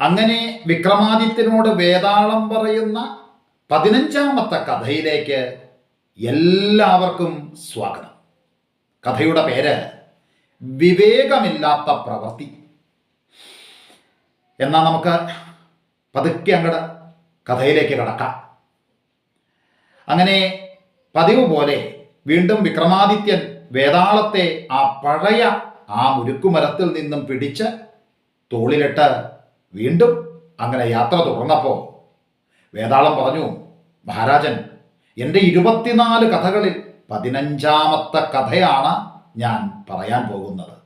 അങ്ങനെ വിക്രമാദിത്യനോട് വേതാളം പറയുന്ന പതിനഞ്ചാമത്തെ കഥയിലേക്ക് എല്ലാവർക്കും സ്വാഗതം. കഥയുടെ പേര് വിവേകമില്ലാത്ത പ്രവൃത്തി. എന്നാൽ നമുക്ക് പതുക്കെ അങ്ങട് കഥയിലേക്ക് കടക്കാം. അങ്ങനെ പതിവ് പോലെ വീണ്ടും വിക്രമാദിത്യൻ വേതാളത്തെ ആ പഴയ ആ മുരുക്കുമരത്തിൽ നിന്നും പിടിച്ച് തോളിലിട്ട് വീണ്ടും അങ്ങനെ യാത്ര തുടർന്നപ്പോൾ വേതാളം പറഞ്ഞു മഹാരാജൻ എന്റെ ഇരുപത്തിനാല് കഥകളിൽ പതിനഞ്ചാമത്തെ കഥയാണ് ഞാൻ പറയാൻ പോകുന്നത്.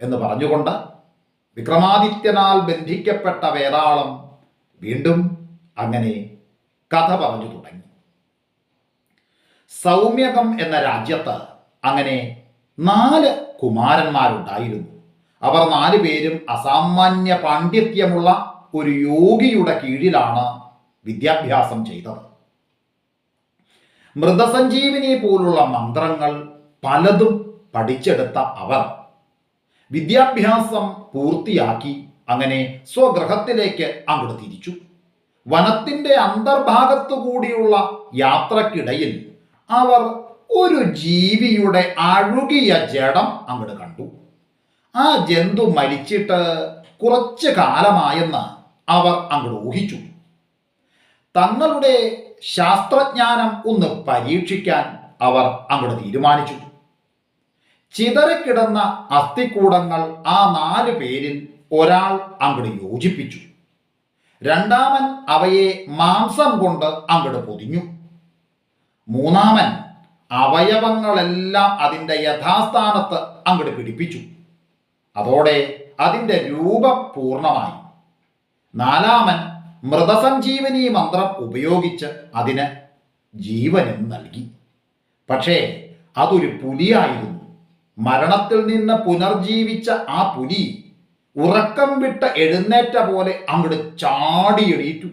എന്ന് പറഞ്ഞുകൊണ്ട് വിക്രമാദിത്യനാൽ ബന്ധിക്കപ്പെട്ട വേതാളം വീണ്ടും അങ്ങനെ കഥ പറഞ്ഞു തുടങ്ങി. സൗമ്യകം എന്ന രാജ്യത്ത് അങ്ങനെ നാല് കുമാരന്മാരുണ്ടായിരുന്നു. അവർ നാല് പേരും അസാമാന്യ പാണ്ഡിത്യമുള്ള ഒരു യോഗിയുടെ കീഴിലാണ് വിദ്യാഭ്യാസം ചെയ്തത്. മൃതസഞ്ജീവിനി പോലുള്ള മന്ത്രങ്ങൾ പലതും പഠിച്ചെടുത്ത അവർ. വിദ്യാഭ്യാസം പൂർത്തിയാക്കി അങ്ങനെ സ്വഗ്രഹത്തിലേക്ക് അങ്ങോട്ട് തിരിച്ചു. വനത്തിന്റെ അന്തർഭാഗത്തു കൂടിയുള്ള യാത്രക്കിടയിൽ അവർ ഒരു ജീവിയുടെ അഴുകിയ ജഡം അങ്ങോട്ട് കണ്ടു. ആ ജന്തു മരിച്ചിട്ട് കുറച്ച് കാലമായെന്ന് അവർ അങ്ങോട്ട് ഊഹിച്ചു. തങ്ങളുടെ ശാസ്ത്രജ്ഞാനം ഒന്ന് പരീക്ഷിക്കാൻ അവർ അങ്ങോട്ട് തീരുമാനിച്ചു. ചിതറിക്കിടന്ന അസ്ഥിക്കൂടങ്ങൾ ആ നാല് പേരിൽ ഒരാൾ അങ്ങോട്ട് യോജിപ്പിച്ചു. രണ്ടാമൻ അവയെ മാംസം കൊണ്ട് അങ്ങോട്ട് പൊതിഞ്ഞു. മൂന്നാമൻ അവയവങ്ങളെല്ലാം അതിന്റെ യഥാസ്ഥാനത്ത് അങ്ങോട്ട് പിടിപ്പിച്ചു. അതോടെ അതിന്റെ രൂപം പൂർണമായി. നാലാമൻ മൃതസഞ്ജീവനി മന്ത്രം ഉപയോഗിച്ച് അതിന് ജീവനും നൽകി. പക്ഷേ അതൊരു പുലിയായിരുന്നു. മരണത്തിൽ നിന്ന് പുനർജീവിച്ച ആ പുലി ഉറക്കം വിട്ട് എഴുന്നേറ്റ പോലെ അങ്ങോട്ട് ചാടിയെടിയിട്ടു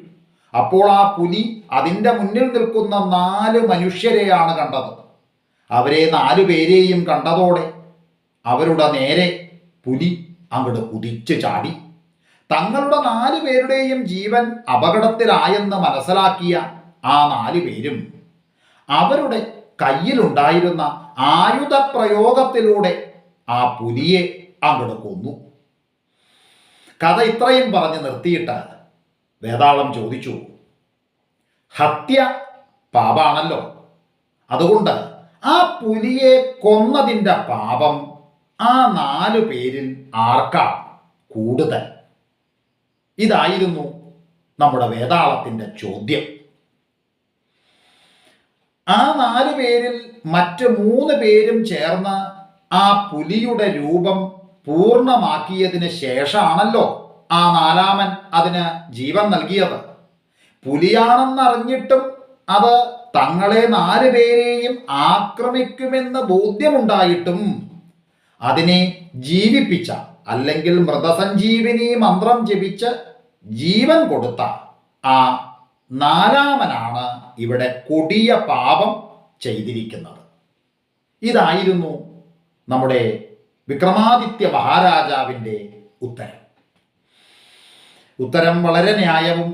അപ്പോൾ ആ പുലി അതിന്റെ മുന്നിൽ നിൽക്കുന്ന നാല് മനുഷ്യരെയാണ് കണ്ടത്. അവരെ നാലു പേരെയും കണ്ടതോടെ അവരുടെ നേരെ പുലി അങ്ങോട്ട് കുതിച്ചു ചാടി. തങ്ങളുടെ നാല് പേരുടെയും ജീവൻ അപകടത്തിലായെന്ന് മനസ്സിലാക്കിയ ആ നാല് പേരും അവരുടെ കയ്യിലുണ്ടായിരുന്ന ആയുധ പ്രയോഗത്തിലൂടെ ആ പുലിയെ അങ്ങോട്ട് കൊന്നു. കഥ ഇത്രയും പറഞ്ഞ് നിർത്തിയിട്ട് വേതാളം ചോദിച്ചു ഹത്യ പാപാണല്ലോ. അതുകൊണ്ട് ആ പുലിയെ കൊന്നതിന്റെ പാപം ആ നാല് പേരിൽ ആർക്കാണ് കൂടുതൽ? ഇതായിരുന്നു നമ്മുടെ വേതാളത്തിന്റെ ചോദ്യം. ആ നാല് പേരിൽ മറ്റ് മൂന്ന് പേരും ചേർന്ന് ആ പുലിയുടെ രൂപം പൂർണമാക്കിയതിന് ശേഷമാണല്ലോ ആ നാലാമൻ അതിന് ജീവൻ നൽകിയത്. പുലിയാണെന്നറിഞ്ഞിട്ടും അത് തങ്ങളെ നാല് പേരെയും ആക്രമിക്കുമെന്ന് ബോധ്യമുണ്ടായിട്ടും അതിനെ ജീവിപ്പിച്ച അല്ലെങ്കിൽ മൃതസഞ്ജീവിനി മന്ത്രം ജപിച്ച് ജീവൻ കൊടുത്ത ആ നാലാമനാണ് ഇവിടെ കൊടിയ പാപം ചെയ്തിരിക്കുന്നത്. ഇതായിരുന്നു നമ്മുടെ വിക്രമാദിത്യ മഹാരാജാവിന്റെ ഉത്തരം. ഉത്തരം വളരെ ന്യായവും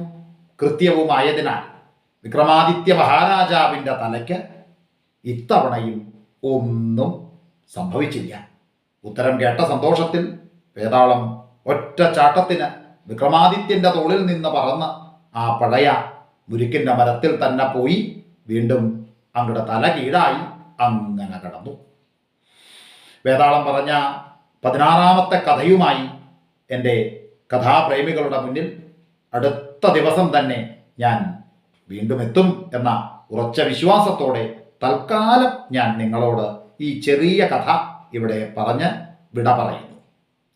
കൃത്യവുമായതിനാൽ വിക്രമാദിത്യ മഹാരാജാവിന്റെ തലയ്ക്ക് ഇത്തവണയും ഒന്നും സംഭവിച്ചില്ല. ഉത്തരം കേട്ട സന്തോഷത്തിൽ വേതാളം ഒറ്റ ചാട്ടത്തിന് വിക്രമാദിത്യന്റെ തോളിൽ നിന്ന് പറന്ന് ആ പഴയ മുരുക്കിന്റെ മരത്തിൽ തന്നെ പോയി വീണ്ടും അങ്ങയുടെ തല കീഴായി അങ്ങനെ കടന്നു. വേതാളം പറഞ്ഞ പതിനാറാമത്തെ കഥയുമായി എന്റെ കഥാപ്രേമികളുടെ മുന്നിൽ അടുത്ത ദിവസം തന്നെ ഞാൻ വീണ്ടും എത്തും എന്ന ഉറച്ച വിശ്വാസത്തോടെ തൽക്കാലം ഞാൻ നിങ്ങളോട് ഈ ചെറിയ കഥ ഇവിടെ പറഞ്ഞ് വിട പറയുന്നു.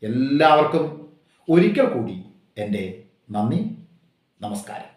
എല്ലാവർക്കും ഒരിക്കൽ കൂടി എന്റെ നന്ദി നമസ്കാരം.